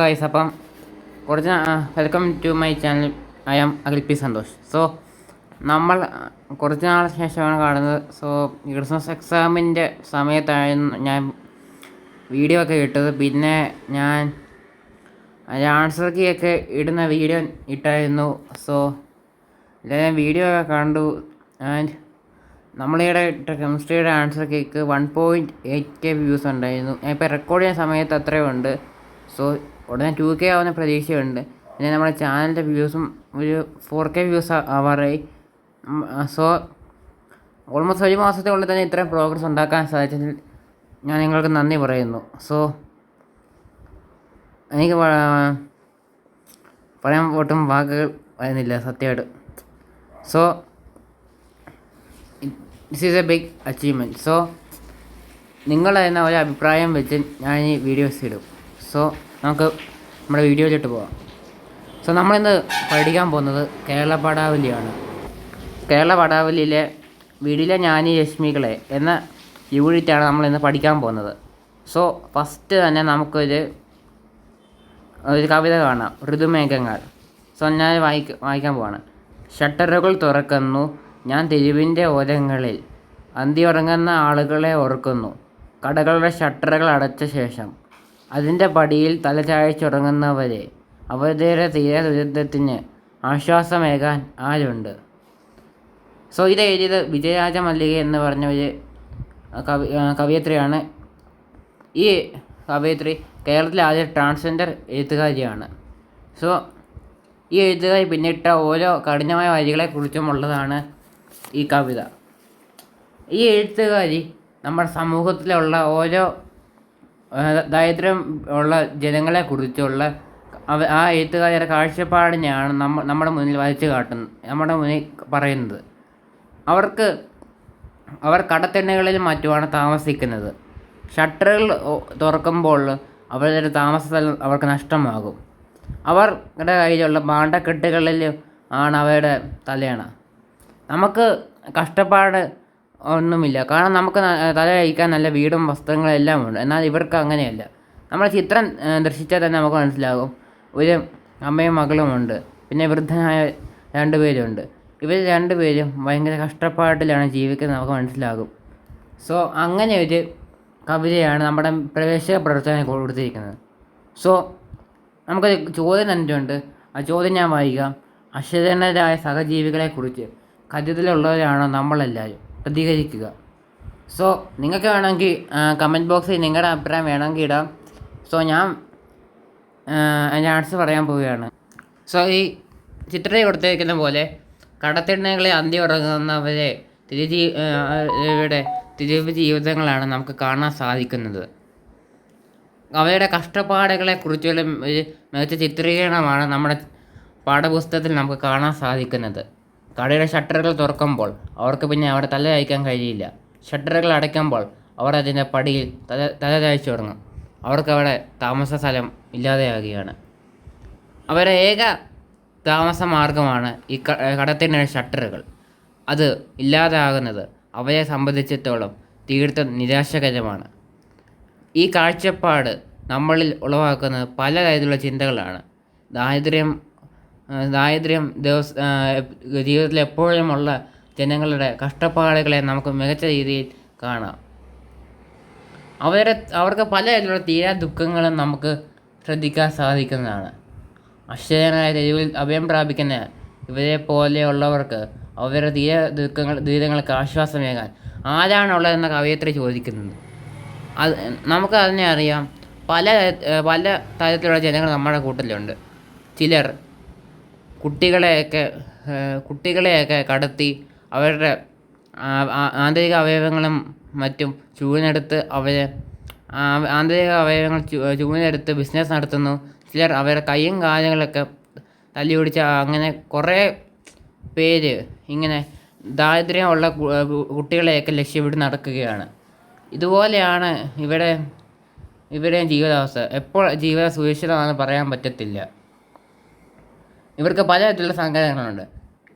Guys അപ്പം കുറച്ച് welcome to my channel I am Akhil P Santhosh so നമ്മൾ കുറച്ച് നാൾ ശേഷമാണ് കാണുന്നത്. സോ ക്രിസ്മസ് എക്സാമിന്റെ സമയത്തായിരുന്നു ഞാൻ വീഡിയോ ഒക്കെ ഇട്ടത്. പിന്നെ ഞാൻ ആൻസർ കീ ഒക്കെ ഇടുന്ന വീഡിയോ ഇട്ടായിരുന്നു. സോ ഞാൻ വീഡിയോ ഒക്കെ കണ്ടു. ആൻഡ് നമ്മളിവിടെ ഇട്ട കെമിസ്ട്രിയുടെ answer cake one point eight K views ഉണ്ടായിരുന്നു. ഞാൻ ഇപ്പോൾ റെക്കോർഡ് ചെയ്യുന്ന സമയത്ത് അത്രയും ഉണ്ട്. സോ ഉടനെ ടു കെ ആവുന്ന പ്രതീക്ഷയുണ്ട്. പിന്നെ നമ്മുടെ ചാനലിന്റെ വ്യൂസും ഒരു ഫോർ കെ വ്യൂസ് ആവാറായി. സോ ഓൾമോസ്റ്റ് ഒരു മാസത്തിനുള്ളിൽ തന്നെ ഇത്രയും പ്രോഗ്രസ് ഉണ്ടാക്കാൻ സാധിച്ചതിൽ ഞാൻ നിങ്ങൾക്ക് നന്ദി പറയുന്നു. സോ എനിക്ക് പറയാൻ ഒട്ടും വാക്കുകൾ വരുന്നില്ല സത്യമായിട്ട്. So this is a big achievement so നിങ്ങൾ എന്ന ഒരു അഭിപ്രായം വെച്ച് ഞാൻ ഈ വീഡിയോസ് ഇടും. സോ നമുക്ക് നമ്മുടെ വീഡിയോയിലിട്ട് പോവാം. സോ നമ്മളിന്ന് പഠിക്കാൻ പോകുന്നത് കേരള പടാവലിയാണ് കേരള പടാവലിയിലെ വീടിലെ ഞാനി രശ്മികളെ എന്ന യൂണിറ്റാണ് നമ്മളിന്ന് പഠിക്കാൻ പോകുന്നത്. സോ ഫസ്റ്റ് തന്നെ നമുക്കൊരു ഒരു കവിത കാണാം. ഋതുമേഘങ്ങൾ. സോ ഞാൻ വായിക്ക വായിക്കാൻ പോവാണ്. ഷട്ടറുകൾ തുറക്കുന്നു ഞാൻ തെരുവിന്റെ ഓരങ്ങളിൽ. അന്തി ഉറങ്ങുന്ന ആളുകളെ ഓർക്കുന്നു. കടകളുടെ ഷട്ടറുകൾ അടച്ച ശേഷം. അതിന്റെ പടിയിൽ തലചായ്ച്ചുറങ്ങുന്നവരെ അവരുടെ തീരെ ദുരിതത്തിന് ആശ്വാസമേകാൻ ആരുണ്ട്? സോ ഇത് എഴുതിയത് വിജയരാജ മല്ലിക എന്ന് പറഞ്ഞ ഒരു കവി കവയത്രിയാണ്. ഈ കവയിത്രി കേരളത്തിലെ ആദ്യ ട്രാൻസ്ജെൻഡർ എഴുത്തുകാരിയാണ്. സോ ഈ എഴുത്തുകാരി പിന്നിട്ട ഓരോ കഠിനമായ വരികളെക്കുറിച്ചുമുള്ളതാണ് ഈ കവിത. ഈ എഴുത്തുകാരി നമ്മുടെ സമൂഹത്തിലുള്ള ഓരോ ദാരിദ്ര്യം ഉള്ള ജനങ്ങളെക്കുറിച്ചുള്ള കുറിച്ചുള്ള ആ എഴുത്തുകാരുടെ കാഴ്ചപ്പാടിനെയാണ് നമ്മ നമ്മുടെ മുന്നിൽ വരച്ച് കാട്ടുന്നത് നമ്മുടെ മുന്നിൽ പറയുന്നത്. അവർക്ക് അവർ കടത്തിണ്ണകളിലും മറ്റുമാണ് താമസിക്കുന്നത്. ഷട്ടറുകൾ തുറക്കുമ്പോൾ അവരുടെ താമസ സ്ഥലം അവർക്ക് നഷ്ടമാകും. അവരുടെ കയ്യിലുള്ള ഭാണ്ഡക്കെട്ടുകളിൽ ആണ് അവരുടെ തലയണ. നമുക്ക് കഷ്ടപ്പാട് ഒന്നുമില്ല. കാരണം നമുക്ക് തല കഴിക്കാൻ നല്ല വീടും വസ്ത്രങ്ങളും എല്ലാം ഉണ്ട്. എന്നാൽ ഇവർക്ക് അങ്ങനെയല്ല. നമ്മൾ ചിത്രം ദർശിച്ചാൽ തന്നെ നമുക്ക് മനസ്സിലാകും. ഒരു അമ്മയും മകളുമുണ്ട് പിന്നെ വൃദ്ധനായ രണ്ടുപേരുണ്ട് ഇവർ രണ്ടുപേരും ഭയങ്കര കഷ്ടപ്പാടിലാണ് ജീവിക്കുന്നത് നമുക്ക് മനസ്സിലാകും. സോ അങ്ങനെ ഒരു കവിതയാണ് നമ്മുടെ പ്രവേശക പ്രവർത്തനം കൊടുത്തിരിക്കുന്നത്. സോ നമുക്കൊരു ചോദ്യം തന്നിട്ടുണ്ട്. ആ ചോദ്യം ഞാൻ വായിക്കാം. അശരണരായ സഹജീവികളെക്കുറിച്ച്. കരുതലുള്ളവരാണോ നമ്മളെല്ലാവരും? പ്രതികരിക്കുക. സോ നിങ്ങൾക്ക് വേണമെങ്കിൽ കമന്റ് ബോക്സിൽ നിങ്ങളുടെ അഭിപ്രായം വേണമെങ്കിൽ ഇടാം. സോ ഞാൻ എന്റെ ആൻസർ പറയാൻ പോവുകയാണ്. സോ ഈ ചിത്രത്തിൽ കൊടുത്തേക്കുന്ന പോലെ കടത്തിണ്ണകളെ അന്തി ഉറങ്ങുന്നവരെ തിരുജീ ഇവിടെ തിരിവ് ജീവിതങ്ങളാണ് നമുക്ക് കാണാൻ സാധിക്കുന്നത്. അവരുടെ കഷ്ടപ്പാടുകളെ കുറിച്ചുള്ള ഒരു മികച്ച ചിത്രീകരണമാണ് നമ്മുടെ പാഠപുസ്തകത്തിൽ നമുക്ക് കാണാൻ സാധിക്കുന്നത്. കടയുടെ ഷട്ടറുകൾ തുറക്കുമ്പോൾ അവർക്ക് പിന്നെ അവിടെ തല അയക്കാൻ കഴിയില്ല. ഷട്ടറുകൾ അടയ്ക്കുമ്പോൾ അവർ അതിന്റെ പടിയിൽ തല തല തയ്ച്ചു തുടങ്ങും. അവർക്കവിടെ താമസ സ്ഥലം ഇല്ലാതെയാകുകയാണ് അവരുടെ ഏക താമസ മാർഗമാണ് ഈ കടത്തിന്റെ ഷട്ടറുകൾ. അത് ഇല്ലാതാകുന്നത് അവരെ സംബന്ധിച്ചിടത്തോളം തീർത്തും നിരാശകരമാണ്. ഈ കാഴ്ചപ്പാട് നമ്മളിൽ ഉളവാക്കുന്നത് പല തരത്തിലുള്ള ചിന്തകളാണ്. ദാരിദ്ര്യം ദാരിദ്ര്യം ദിവസ ജീവിതത്തിൽ എപ്പോഴുമുള്ള ജനങ്ങളുടെ കഷ്ടപ്പാടുകളെ നമുക്ക് മികച്ച രീതിയിൽ കാണാം. അവരുടെ അവർക്ക് പല തരത്തിലുള്ള തീരാ ദുഃഖങ്ങളും നമുക്ക് ശ്രദ്ധിക്കാൻ സാധിക്കുന്നതാണ്. അക്ഷയനായ തെരുവിൽ അഭയം പ്രാപിക്കുന്ന ഇവരെ പോലെയുള്ളവർക്ക് അവരുടെ തീര ദുഃഖങ്ങൾ ദുരിതങ്ങൾക്ക് ആശ്വാസമേകാൻ ആരാണുള്ളതെന്ന കവയത്രി ചോദിക്കുന്നത്. അത് നമുക്ക് അതിനെ അറിയാം. പല പല തരത്തിലുള്ള ജനങ്ങൾ നമ്മുടെ കൂട്ടത്തിലുണ്ട്. ചിലർ കുട്ടികളെയൊക്കെ കുട്ടികളെയൊക്കെ കടത്തി അവരുടെ ആന്തരിക അവയവങ്ങളും മറ്റും ചൂഴ്ന്നെടുത്ത് അവരെ ആന്തരിക അവയവങ്ങൾ ചൂഴ്ന്നെടുത്ത് ബിസിനസ് നടത്തുന്നു. ചിലർ അവരുടെ കൈയും കാലുകളൊക്കെ തല്ലി പിടിച്ച് അങ്ങനെ കുറേ പേര് ഇങ്ങനെ ദാരിദ്ര്യമുള്ള കുട്ടികളെയൊക്കെ ലക്ഷ്യമിട്ട് നടക്കുകയാണ്. ഇതുപോലെയാണ് ഇവിടെ ഇവരുടെയും ജീവിതാവസ്ഥ. എപ്പോൾ ജീവിത സുരക്ഷിതമാണെന്ന് പറയാൻ പറ്റത്തില്ല. ഇവർക്ക് പലതരത്തിലുള്ള സങ്കടങ്ങളുണ്ട്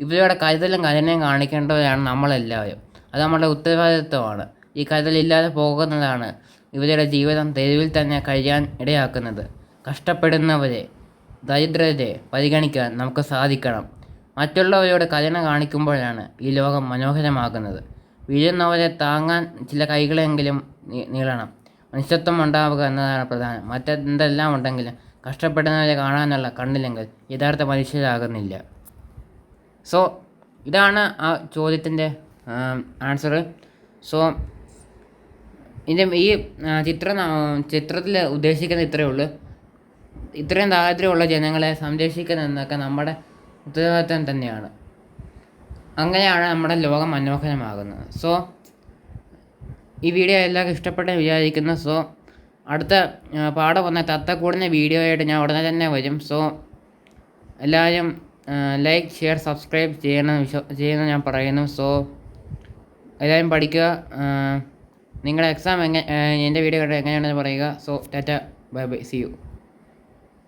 ഇവരുടെ കരുതലും കരുണയും കാണിക്കേണ്ടവരാണ് നമ്മളെല്ലാവരും. അത് നമ്മുടെ ഉത്തരവാദിത്വമാണ്. ഈ കരുതലില്ലാതെ പോകുന്നതാണ് ഇവരുടെ ജീവിതം തെരുവിൽ തന്നെ കഴിയാൻ ഇടയാക്കുന്നത്. കഷ്ടപ്പെടുന്നവരെ ദരിദ്രരെ പരിഗണിക്കാൻ നമുക്ക് സാധിക്കണം. മറ്റുള്ളവരോട് കരുണ കാണിക്കുമ്പോഴാണ് ഈ ലോകം മനോഹരമാകുന്നത്. വീഴുന്നവരെ താങ്ങാൻ ചില കൈകളെങ്കിലും നീളണം. മനുഷ്യത്വം ഉണ്ടാവുക എന്നതാണ് പ്രധാനം. മറ്റെന്തെല്ലാം ഉണ്ടെങ്കിലും കഷ്ടപ്പെടുന്നവരെ കാണാനുള്ള കണ്ണില്ലെങ്കിൽ യഥാർത്ഥ മനുഷ്യരാകുന്നില്ല. സോ ഇതാണ് ആ ചോദ്യത്തിന്റെ ആൻസർ സോ ഇതിന്റെ ഈ ചിത്രം ചിത്രത്തിൽ ഉദ്ദേശിക്കുന്ന ഇത്രയേ ഉള്ളൂ. ഇത്രയും ദാരിദ്ര്യമുള്ള ജനങ്ങളെ സംരക്ഷിക്കുന്നതെന്നൊക്കെ നമ്മുടെ ഉത്തരവാദിത്തം തന്നെയാണ്. അങ്ങനെയാണ് നമ്മുടെ ലോകം മനോഹരമാകുന്നത്. സോ ഈ വീഡിയോ എല്ലാവർക്കും ഇഷ്ടപ്പെട്ടെന്ന് വിചാരിക്കുന്നു. സോ അടുത്ത പാഠം വന്ന തത്തക്കൂടിന്റെ വീഡിയോ ആയിട്ട് ഞാൻ ഉടനെ തന്നെ വരും. സോ എല്ലാവരും ലൈക്ക് ഷെയർ സബ്സ്ക്രൈബ് ചെയ്യണം ചെയ്യുന്ന ഞാൻ പറയുന്നു. സോ എല്ലാവരും പഠിക്കുക. നിങ്ങളുടെ എക്സാം എങ്ങനെ എന്റെ വീഡിയോ കണ്ട് എങ്ങനെയാണെന്ന് പറയുക. So tata bye bye see you